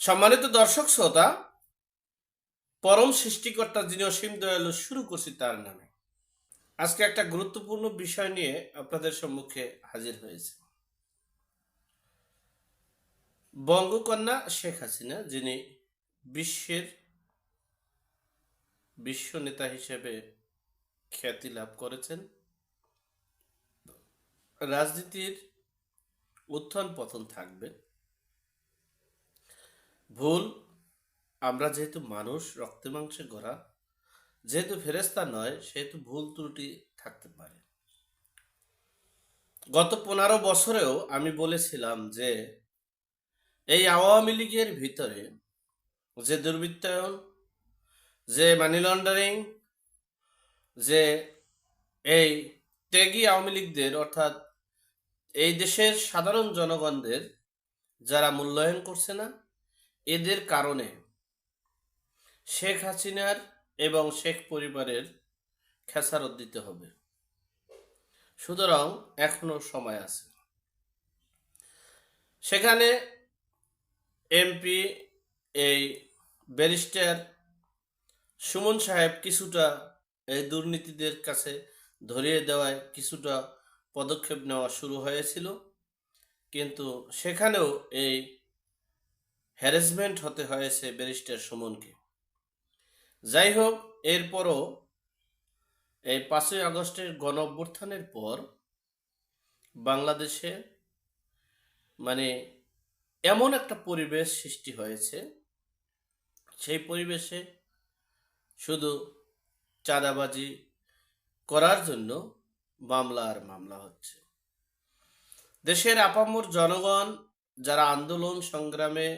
সম্মানিত দর্শক শ্রোতা, পরম সৃষ্টিকর্তা যিনি অসীম দয়ালু শুরু করছি তার নামে। আজকে একটা গুরুত্বপূর্ণ বিষয় নিয়ে আপনাদের সম্মুখে হাজির হয়েছে। বঙ্গকন্যা শেখ হাসিনা, যিনি বিশ্বের বিশ্ব নেতা হিসেবে খ্যাতি লাভ করেছেন, রাজনীতির উত্থান পতন থাকবে। ভুল। আমরা যেহেতু মানুষ রক্তে মাংসে গড়া। যেহেতু ফেরেস্তা নয়, সেহেতু ভুল ত্রুটি থাকতে পারে। গত পনেরো বছরেও আমি বলেছিলাম যে, এই আওয়ামী লীগের ভিতরে যে দুর্বৃত্তায়ন, যে মানি লন্ডারিং যে এই ত্যাগী আওয়ামী লীগদের, অর্থাৎ এই দেশের সাধারণ জনগণদের, যারা মূল্যায়ন করছে না এদের কারণে শেখ হাসিনার এবং শেখ পরিবারের খেসারত দিতে হবে। সুতরাং এখনও সময় আছে। সেখানে এমপি এই ব্যারিস্টার সুমন সাহেব কিছুটা এই দুর্নীতিদের কাছে ধরিয়ে দেওয়ায় কিছুটা পদক্ষেপ নেওয়া শুরু হয়েছিল। কিন্তু সেখানেও এই হ্যারাসমেন্ট হতে হয়েছে ব্যারিস্টার সুমনকে। যাই হোক, এরপরও এই পাঁচই আগস্টের গণ অভ্যুত্থানের পর বাংলাদেশে মানে এমন একটা পরিবেশ সৃষ্টি হয়েছে, সেই পরিবেশে শুধু চাঁদাবাজি করার জন্য মামলা আর মামলা হচ্ছে। দেশের আপামর জনগণ যারা আন্দোলন সংগ্রামে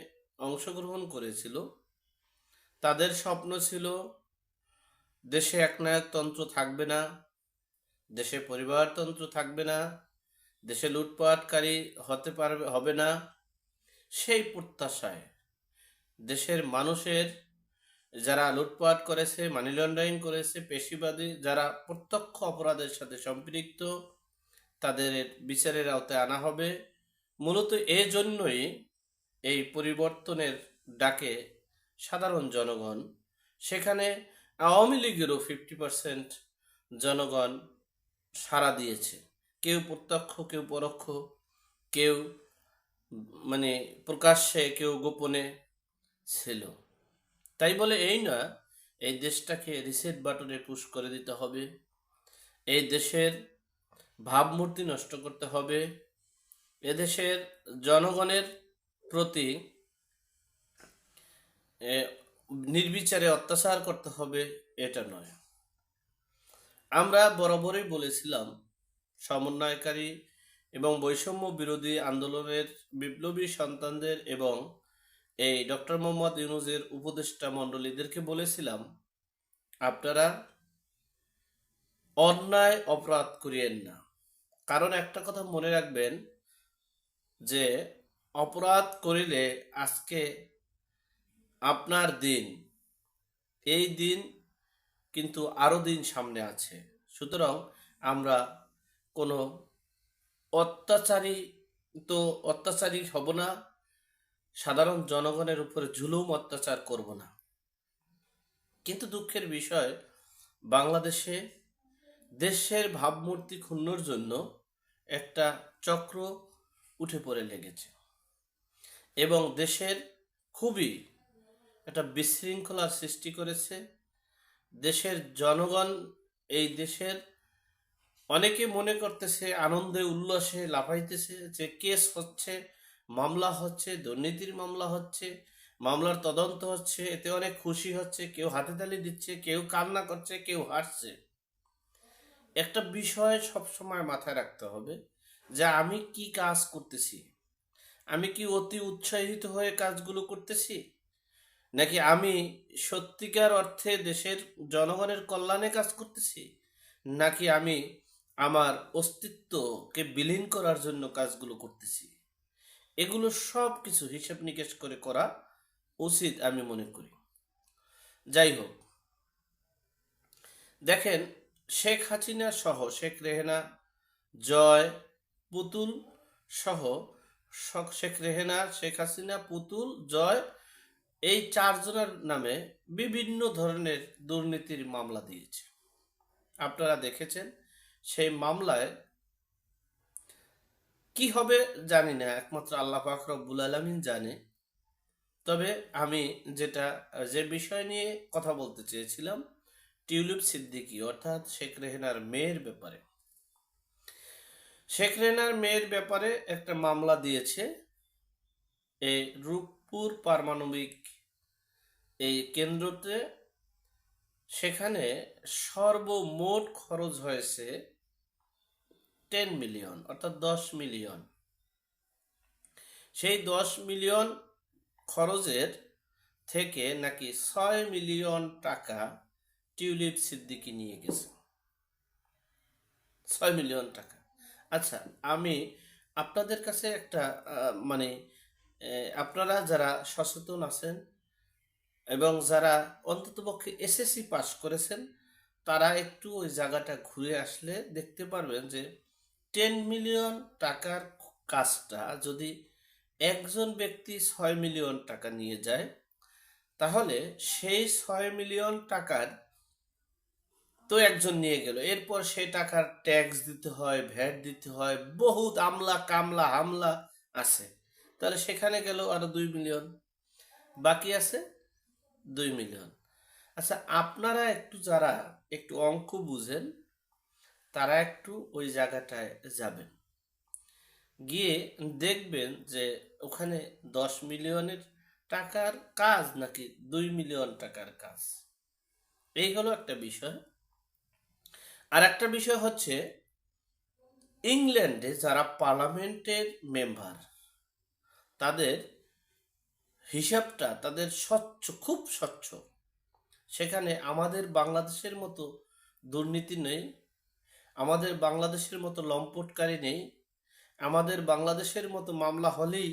অংশগ্রহণ করেছিল। তাদের স্বপ্ন ছিল, দেশে একনায়কতন্ত্র থাকবে না, দেশে পরিবারতন্ত্র থাকবে না, দেশে লুটপাটকারী হতে পারবে, হবে না। সেই প্রত্যাশায় দেশের মানুষের যারা লুটপাট করেছে মানি লন্ডারিং করেছে, পেশিবাদী যারা প্রত্যক্ষ অপরাধের সাথে সম্পৃক্ত, তাদের বিচারের আওতায় আনা হবে। মূলত এই জন্যই এই পরিবর্তনের ডাকে সাধারণ জনগণ, সেখানে আওয়ামী লীগেরও ফিফটি পার্সেন্ট জনগণ সাড়া দিয়েছে। কেউ প্রত্যক্ষ, কেউ পরোক্ষ, কেউ মানে প্রকাশ্যে, কেউ গোপনে ছিল। তাই বলে এই না, এই দেশটাকে রিসেট বাটনে পুশ করে দিতে হবে, এই দেশের ভাবমূর্তি নষ্ট করতে হবে এদেশের জনগণের প্রতি নির্বিচারে অত্যাচার করতে হবে এটা নয়। আমরা বরাবরই বলেছিলাম, সমন্বয়কারী এবং বৈষম্য বিরোধী আন্দোলনের বিপ্লবী সন্তানদের এবং এই ডক্টর মোহাম্মদ ইউনুজের উপদেষ্টা মণ্ডলীদেরকে বলেছিলাম, আপনারা অন্যায় অপরাধ করিয়েন না। কারণ একটা কথা মনে রাখবেন যে অপরাধ করিলে আজকে আপনার দিন, এই দিন কিন্তু আরও দিন সামনে আছে। সুতরাং আমরা কোনো অত্যাচারী তো অত্যাচারী হব না, সাধারণ জনগণের উপরে জুলুম অত্যাচার করব না। কিন্তু দুঃখের বিষয়, বাংলাদেশে দেশের ভাবমূর্তি ক্ষুণ্ণর জন্য একটা চক্র উঠে পড়ে লেগেছে। এবং দেশের খুবই একটা বিশৃঙ্খলার সৃষ্টি করেছে। দেশের জনগণ এই দেশের অনেকে মনে করতেছে, আনন্দে, উল্লাসে লাফাইতেছে যে কেস হচ্ছে, মামলা হচ্ছে, দুর্নীতির মামলা হচ্ছে, মামলার তদন্ত হচ্ছে, এতে অনেক খুশি হচ্ছে, কেউ হাতে তালি দিচ্ছে, কেউ কান্না করছে, কেউ হাসছে একটা বিষয় সবসময় মাথায় রাখতে হবে যে আমি কি কাজ করতেছি। আমি কি অতি উৎসাহিত হয়ে কাজগুলো করতেছি? নাকি আমি সত্যিকার অর্থে দেশের জনগণের কল্যাণে কাজ করতেছি? নাকি আমি আমার অস্তিত্বকে বিলীন করার জন্য কাজগুলো করতেছি? এগুলো সব কিছু হিসেব নিকেশ করে করা উচিত আমি মনে করি। যাই হোক। দেখেন, শেখ হাসিনা সহ, শেখ রেহেনা, জয় পুতুল সহ শেখ রেহেনা, শেখ হাসিনা, পুতুল, জয়, এই চারজনের নামে বিভিন্ন ধরনের দুর্নীতির মামলা দিয়েছে। আপনারা দেখেছেন সেই মামলায় কি হবে জানি না, একমাত্র আল্লাহ পাক রব্বুল আলমিন জানে। তবে আমি যেটা, যে বিষয় নিয়ে কথা বলতে চেয়েছিলাম, টিউলিপ সিদ্দিকী, অর্থাৎ শেখ রেহেনার মেয়ের ব্যাপারে। শেখ রেহেনার মেয়ের ব্যাপারে একটা মামলা দিয়েছে। এই রূপপুর পারমাণবিক এই কেন্দ্রতে। সেখানে সর্বমোট খরচ হয়েছে টেন মিলিয়ন অর্থাৎ দশ মিলিয়ন সেই দশ মিলিয়ন খরচের থেকে নাকি ছয় মিলিয়ন টাকা টিউলিপ সিদ্দিকি নিয়ে গেছে। ছয় মিলিয়ন টাকা। আচ্ছা আমি আপনাদের কাছে একটা মানে আপনারা যারা সচেতন আছেন এবং যারা অন্ততপক্ষে এসএসসি পাস করেছেন, তারা একটু ওই জায়গাটা ঘুরে আসলে দেখতে পারবেন যে টেন মিলিয়ন টাকার কাজটা যদি একজন ব্যক্তি ছয় মিলিয়ন টাকা নিয়ে যায়, তাহলে সেই ছয় মিলিয়ন টাকার তো একজন নিয়ে গেল। এরপর সেই টাকার ট্যাক্স দিতে হয় ভ্যাট দিতে হয়, বহুত আমলা কামলা হামলা আছে। তাহলে সেখানে গেল আরও দুই মিলিয়ন বাকি আছে দুই মিলিয়ন আচ্ছা আপনারা একটু যারা একটু অঙ্ক বুঝেন, তারা একটু ওই জায়গাটায় যাবেন। গিয়ে দেখবেন যে ওখানে দশ মিলিয়নের টাকার কাজ নাকি দুই মিলিয়ন টাকার কাজ। এই হলো একটা বিষয়। আর একটা বিষয় হচ্ছে, ইংল্যান্ডে যারা পার্লামেন্টের মেম্বার, তাদের হিসাবটা তাদের স্বচ্ছ, খুব স্বচ্ছ। সেখানে আমাদের বাংলাদেশের মতো দুর্নীতি নেই, আমাদের বাংলাদেশের মতো লম্পটকারী নেই, আমাদের বাংলাদেশের মতো মামলা হলেই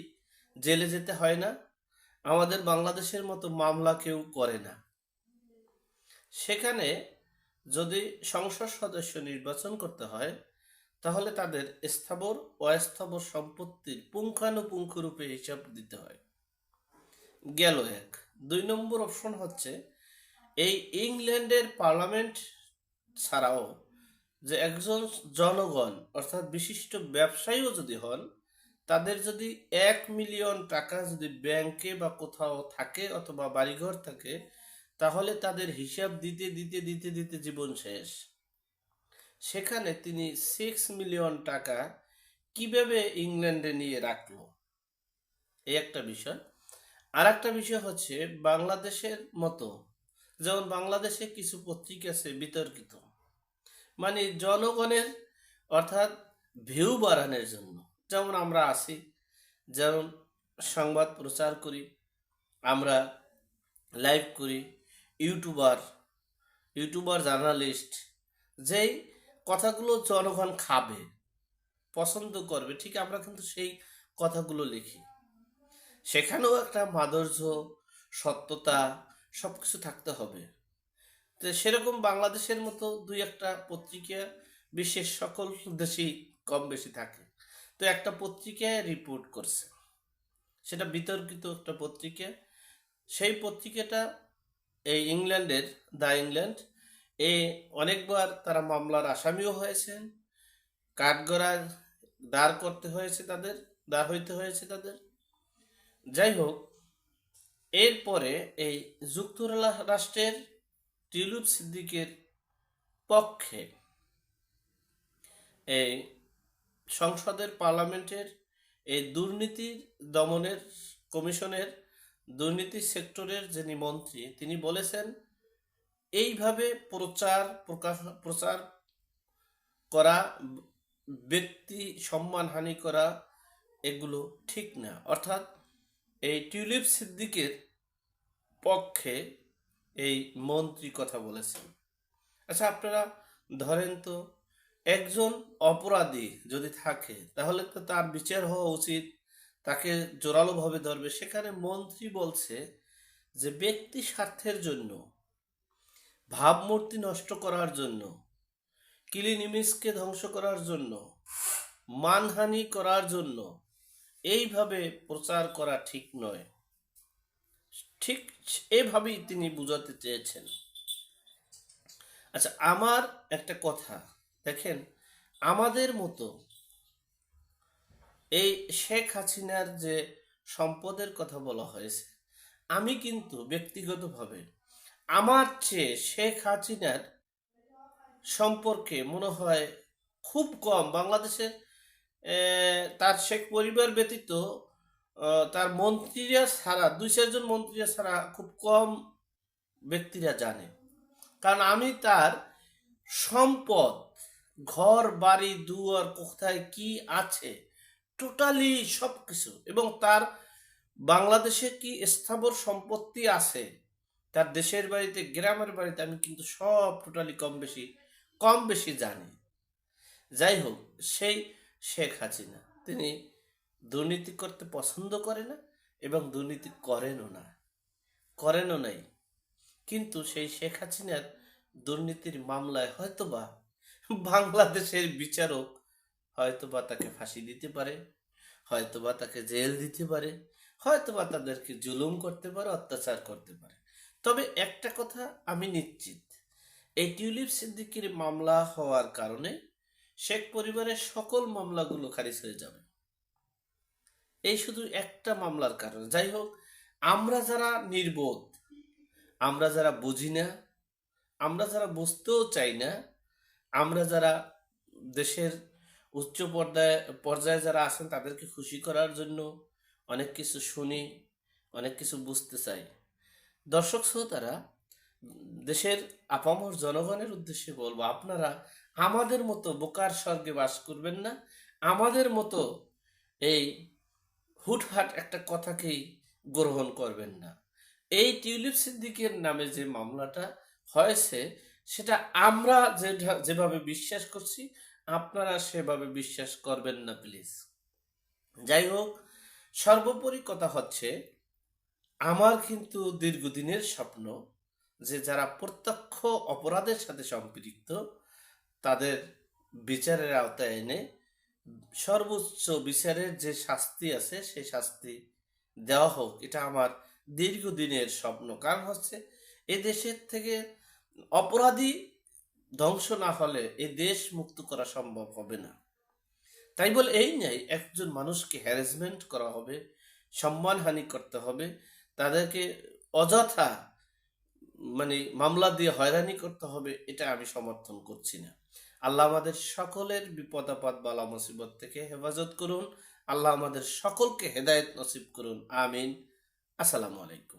জেলে যেতে হয় না, আমাদের বাংলাদেশের মতো মামলা কেউ করে না। সেখানে যদি সংসদ সদস্য নির্বাচন করতে হয়, তাহলে তাদের স্থাবর অস্থাবর সম্পত্তির পুঙ্খানুপুঙ্খ রূপে হিসাব দিতে হয়। গেল এক। দুই নম্বর অপশন হচ্ছে, এই ইংল্যান্ডের পার্লামেন্ট ছাড়াও যে একজন জনগণ, অর্থাৎ বিশিষ্ট ব্যবসায়ীও যদি হন, তাদের যদি এক মিলিয়ন টাকা যদি ব্যাংকে বা কোথাও থাকে অথবা বাড়িঘর থাকে তাহলে তাদের হিসাব দিতে দিতে দিতে দিতে জীবন শেষ। সেখানে তিনি সিক্স মিলিয়ন টাকা কীভাবে ইংল্যান্ডে নিয়ে রাখল? এই একটা বিষয়। আর একটা বিষয় হচ্ছে, বাংলাদেশের মতো, যেমন বাংলাদেশে কিছু পত্রিকা আছে বিতর্কিত মানে জনগণের, অর্থাৎ ভিউ বাড়ানোর জন্য। যেমন আমরা আছি, যেমন সংবাদ প্রচার করি, আমরা লাইভ করি ইউটিউবার ইউটিউবার জার্নালিস্ট, যেই কথাগুলো জনগণ খাবে, পছন্দ করবে, ঠিক আমরা কিন্তু সেই কথাগুলো লিখি। সেখানেও একটা মাধুর্য, সত্যতা সব কিছু থাকতে হবে। তো সেরকম বাংলাদেশের মতো দুই একটা পত্রিকা বিশ্বের সকল দেশেই কম বেশি থাকে। তো একটা পত্রিকায় রিপোর্ট করছে। সেটা বিতর্কিত একটা পত্রিকা। সেই পত্রিকাটা এই ইংল্যান্ডের, দ্য ইংল্যান্ড, এ অনেকবার তারা মামলার আসামিও হয়েছেন। কাঠগড়ায় দাঁড় করতে হয়েছে তাদের, দাঁড় হইতে হয়েছে তাদের। যাই হোক এরপরে এই যুক্তরাষ্ট্রের টিউলিপ সিদ্দিকের পক্ষে এই সংসদের পার্লামেন্টের এই দুর্নীতি দমনের কমিশনের দুর্নীতি সেক্টরের যিনি মন্ত্রী, তিনি বলেছেন, এইভাবে প্রচার প্রকাশ, প্রচার করা, ব্যক্তি সম্মানহানি করা, এগুলো ঠিক না। অর্থাৎ এই টিউলিপ সিদ্দিকের পক্ষে এই মন্ত্রী কথা বলেছেন। আচ্ছা আপনারা ধরেন তো, একজন অপরাধী যদি থাকে, তাহলে তো তার বিচার হওয়া উচিত। তাকে জোরালোভাবে ধরবে। সেখানে মন্ত্রী বলছে যে, ব্যক্তি স্বার্থের জন্য, ভাবমূর্তি নষ্ট করার জন্য কিলিন ইমেজকে ধ্বংস করার জন্য, মানহানি করার জন্য, এইভাবে প্রচার করা ঠিক নয়। ঠিক এভাবেই তিনি বুঝাতে চেয়েছেন। আচ্ছা আমার একটা কথা। দেখেন, আমাদের মতো এই শেখ হাসিনার যে সম্পদের কথা বলা হয়েছে, আমি কিন্তু ব্যক্তিগতভাবে আমার চেয়ে শেখ হাসিনার সম্পর্কে মনে হয় খুব কম। বাংলাদেশের তার শেখ পরিবার ব্যতীত তার মন্ত্রীরা ছাড়া, দুই চারজন মন্ত্রীরা ছাড়া খুব কম ব্যক্তিরা জানে। কারণ আমি তার সম্পদ, ঘর, বাড়ি, দুয়ার, কোথায় কি আছে টোটালি সব কিছু এবং তার বাংলাদেশে কি স্থাবর সম্পত্তি আছে? তার দেশের বাড়িতে, গ্রামের বাড়িতে আমি কিন্তু সব টোটালি কম বেশি কম বেশি জানি। যাই হোক, সেই শেখ হাসিনা, তিনি দুর্নীতি করতে পছন্দ করে না এবং দুর্নীতি করেনও না। করেনও নাই। কিন্তু সেই শেখ হাসিনার দুর্নীতির মামলায় হয়তোবা বাংলাদেশের বিচারক হয়তোবা তাকে ফাঁসি দিতে পারে, হয়তোবা তাকে জেল দিতে পারে, হয়তোবা তাদেরকে জুলুম করতে পারে, অত্যাচার করতে পারে। তবে একটা কথা আমি নিশ্চিত, এই টিউলিপ সিদ্দিকির মামলা হওয়ার কারণে শেখ পরিবারের সকল মামলাগুলো খারিজ হয়ে যাবে। এই শুধু একটা মামলার কারণে। যাই হোক, আমরা যারা নির্বোধ, আমরা যারা বুঝি না, আমরা যারা বুঝতেও চাই না, আমরা যারা দেশের উচ্চ পর্যায়ে পর্যায়ে যারা আছেন তাদেরকে খুশি করার জন্য অনেক কিছু শুনি, অনেক কিছু বুঝতে চাই। দর্শক শ্রোতারা, দেশের আপামর জনগণের উদ্দেশ্যে বলব, আপনারা আমাদের মতো বোকার স্বর্গে বাস করবেন না। আমাদের মতো এই হুটহাট একটা কথাকেই গ্রহণ করবেন না। এই টিউলিপ সিদ্দিকের নামে যে মামলাটা হয়েছে, সেটা আমরা যেভাবে বিশ্বাস করছি আপনারা সেভাবে বিশ্বাস করবেন না, প্লিজ। যাই হোক, সর্বোপরি কথা হচ্ছে, আমার কিন্তু দীর্ঘদিনের স্বপ্ন যে যারা প্রত্যক্ষ অপরাধের সাথে সম্পৃক্ত, তাদের বিচারের আওতায় এনে সর্বোচ্চ বিচারের যে শাস্তি আছে, সেই শাস্তি দেওয়া হোক, এটা আমার দীর্ঘদিনের স্বপ্ন। কারণ হচ্ছে এ দেশের থেকে অপরাধী ধ্বংস না হলে এ দেশ মুক্ত করা সম্ভব হবে না। তাই বলে এই নাই একজন মানুষকে হ্যারাসমেন্ট করা হবে, সম্মানহানি করতে হবে, তাদেরকে অযথা মানে মামলা দিয়ে হয়রানি করতে হবে, এটা আমি সমর্থন করছি না। আল্লাহ আমাদের সকলের বিপদ আপদ বালা মুসিবত থেকে হেফাজত করুন। আল্লাহ আমাদের সকলকে হেদায়েত নসিব করুন। আমিন। আসসালামু আলাইকুম।